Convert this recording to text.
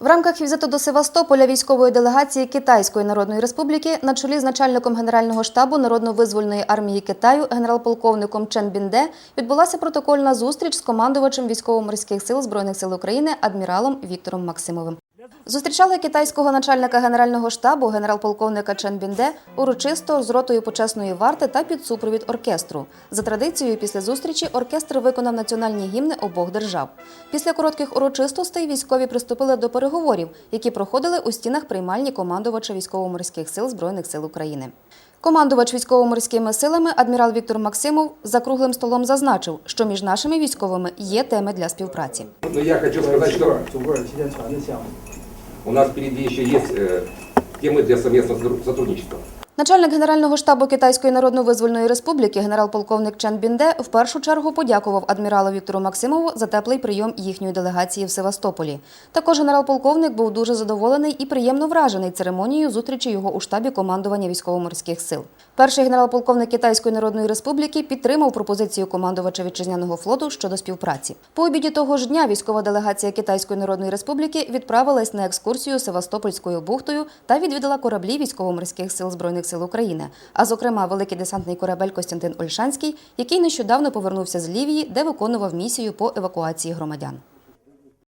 В рамках візиту до Севастополя військової делегації Китайської Народної Республіки на чолі з начальником Генерального штабу Народно-визвольної армії Китаю генерал-полковником Чен Бінде відбулася протокольна зустріч з командувачем військово-морських сил Збройних сил України адміралом Віктором Максимовим. Зустрічали китайського начальника генерального штабу генерал-полковника Чен Бінде урочисто з ротою почесної варти та під супровід оркестру. За традицією, після зустрічі оркестр виконав національні гімни обох держав. Після коротких урочистостей військові приступили до переговорів, які проходили у стінах приймальні командувача військово-морських сил Збройних сил України. Командувач військово-морськими силами адмірал Віктор Максимов за круглим столом зазначив, що між нашими військовими є теми для співпраці. Я хочу сказать, что у нас впереди еще есть э, темы для совместного сотрудничества. Начальник Генерального штабу Китайської Народно-Визвольної Республіки генерал-полковник Чен Бінде в першу чергу подякував адміралу Віктору Максимову за теплий прийом їхньої делегації в Севастополі. Також генерал-полковник був дуже задоволений і приємно вражений церемонією зустрічі його у штабі командування військово-морських сил. Перший генерал-полковник Китайської Народної Республіки підтримав пропозицію командувача вітчизняного флоту щодо співпраці. По обіді того ж дня військова делегація Китайської Народної Республіки відправилась на екскурсію Севастопольською бухтою та відвідала кораблі військово-морських сил Збройних сил України, а зокрема великий десантний корабель Костянтин Ольшанський, який нещодавно повернувся з Лівії, де виконував місію по евакуації громадян.